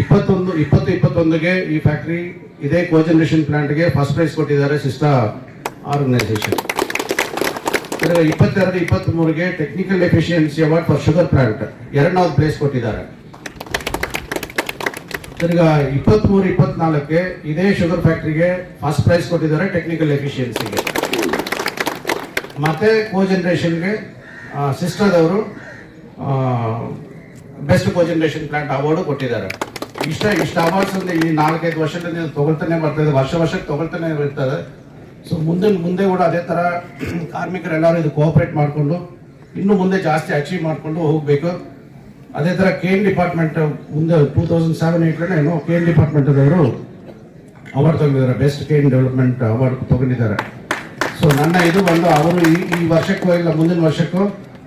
ಇಪ್ಪತ್ತೊಂದು, ಇಪ್ಪತ್ತು ಇಪ್ಪತ್ತೊಂದಿಗೆ ಈ ಫ್ಯಾಕ್ಟ್ರಿ ಇದೇ ಕೋಜನರೇಷನ್ ಪ್ಲಾಂಟ್ಗೆ ಫಸ್ಟ್ ಪ್ರೈಸ್ ಕೊಟ್ಟಿದ್ದಾರೆ ಸಿಸ್ಟಾ ಆರ್ಗನೈಸೇಷನ್ ಇಪ್ಪತ್ತೆರಡು ಇಪ್ಪತ್ತ್ ಮೂರಿಗೆ technical efficiency award for sugar plant ಎರಡನೇ ಪ್ಲೇಸ್ ಕೊಟ್ಟಿದ್ದಾರೆ. ತಿರ್ಗಾ ಇಪ್ಪತ್ಮೂರು, ಇಪ್ಪತ್ನಾಲ್ಕಕ್ಕೆ ಇದೇ ಶುಗರ್ ಫ್ಯಾಕ್ಟ್ರಿಗೆ ಫಸ್ಟ್ ಪ್ರೈಸ್ ಕೊಟ್ಟಿದ್ದಾರೆ ಟೆಕ್ನಿಕಲ್ ಎಫಿಷಿಯನ್ಸಿಗೆ ಮತ್ತೆ ಕೋ ಜನರೇಷನ್ಗೆ ಸಿಸ್ಟರ್ದವರು best cogeneration plant award ಕೊಟ್ಟಿದ್ದಾರೆ. ಇಷ್ಟ ಇಷ್ಟ ಅವಾರ್ಡ್ಸ್ ಅಂದ್ರೆ ಈ ನಾಲ್ಕೈದು ವರ್ಷದಲ್ಲಿ ತಗೊಳ್ತಾನೆ ಬರ್ತದೆ ವರ್ಷ ವರ್ಷಕ್ಕೆ ತಗೊಳ್ತಾನೆ ಇರ್ತದೆ. ಸೊ ಮುಂದೆ ಮುಂದೆ ಕೂಡ ಅದೇ ಥರ ಕಾರ್ಮಿಕರೆಲ್ಲರೂ ಇದು ಕೋಆಪರೇಟ್ ಮಾಡಿಕೊಂಡು, ಇನ್ನು ಮುಂದೆ ಜಾಸ್ತಿ ಅಚೀವ್ ಮಾಡಿಕೊಂಡು ಹೋಗಬೇಕು. ಅದೇ ತರ ಕೆ ಎನ್ ಡಿಪಾರ್ಟ್ಮೆಂಟ್ ಮುಂದೆ ಟೂ ತೌಸಂಡ್ ಸೆವೆನ್ ಏಟ್ಲನೇ ಕೆ ಎನ್ ಡಿಪಾರ್ಟ್ಮೆಂಟ್ ಅವರು ಅವಾರ್ಡ್ ತಗೊಂಡಿದ್ದಾರೆ best K N development award ತಗೊಂಡಿದ್ದಾರೆ. ಸೊ ನನ್ನ ಇದು ಬಂದು ಅವರು ಈ ಈ ವರ್ಷಕ್ಕೂ ಇಲ್ಲ, ಮುಂದಿನ ವರ್ಷಕ್ಕೂ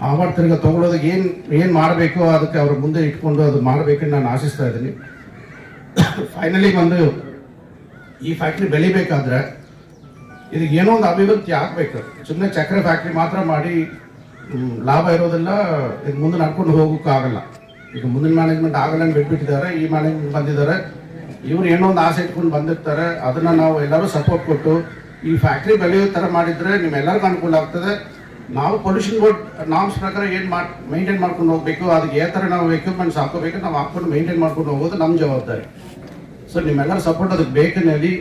ಅವಾರ್ಡ್ ತಿರ್ಗ ತಗೊಳ್ಳೋದಕ್ಕೆ ಏನು ಏನು ಮಾಡಬೇಕು ಅದಕ್ಕೆ ಅವ್ರ ಮುಂದೆ ಇಟ್ಕೊಂಡು ಅದು ಮಾಡಬೇಕು ನಾನು ಆಶಿಸ್ತಾ ಇದ್ದೀನಿ. ಫೈನಲಿ ಬಂದು ಈ ಫ್ಯಾಕ್ಟ್ರಿ ಬೆಳಿಬೇಕಾದ್ರೆ ಇದಕ್ಕೆ ಏನೋ ಒಂದು ಅಭಿವೃದ್ಧಿ ಆಗಬೇಕು. ಸುಮ್ಮನೆ ಚಕ್ರ ಫ್ಯಾಕ್ಟ್ರಿ ಮಾತ್ರ ಮಾಡಿ ಲಾಭ ಇರೋದಿಲ್ಲ ಇದು ಮುಂದೆ ನಡ್ಕೊಂಡು ಹೋಗೋಕ್ಕಾಗಲ್ಲ. ಈಗ ಮುಂದಿನ ಮ್ಯಾನೇಜ್ಮೆಂಟ್ ಆಗಲ್ಲ ಅಂತ ಬಿಟ್ಬಿಟ್ಟಿದ್ದಾರೆ, ಈ ಮ್ಯಾನೇಜ್ಮೆಂಟ್ ಬಂದಿದ್ದಾರೆ. ಇವ್ರು ಏನೋ ಒಂದು ಆಸೆ ಇಟ್ಕೊಂಡು ಬಂದಿರ್ತಾರೆ, ಅದನ್ನ ನಾವು ಎಲ್ಲರೂ ಸಪೋರ್ಟ್ ಕೊಟ್ಟು, ಈ ಫ್ಯಾಕ್ಟ್ರಿ ಬೆಳೆಯೋ ಥರ ಮಾಡಿದ್ರೆ ನಿಮ್ಮೆಲ್ಲರಿಗೂ ಅನುಕೂಲ ಆಗ್ತದೆ. ನಾವು ಪೊಲ್ಯೂಷನ್ ಬೋರ್ಡ್ ನಾಮ್ಸ್ ಪ್ರಕಾರ ಏನು ಮಾಡಿ ಮೈಂಟೈನ್ ಮಾಡ್ಕೊಂಡು ಹೋಗಬೇಕು, ಅದಕ್ಕೆ ಯಾವ ಥರ ನಾವು ಎಕ್ವಿಪ್ಮೆಂಟ್ಸ್ ಹಾಕೋಬೇಕು ನಾವು ಹಾಕೊಂಡು ಮೈಂಟೈನ್ ಮಾಡ್ಕೊಂಡು ಹೋಗೋದು ನಮ್ಮ ಜವಾಬ್ದಾರಿ. ಸೊ ನಿಮ್ಮೆಲ್ಲರ ಸಪೋರ್ಟ್ ಅದಕ್ಕೆ ಬೇಕನ್ನೇಳಿ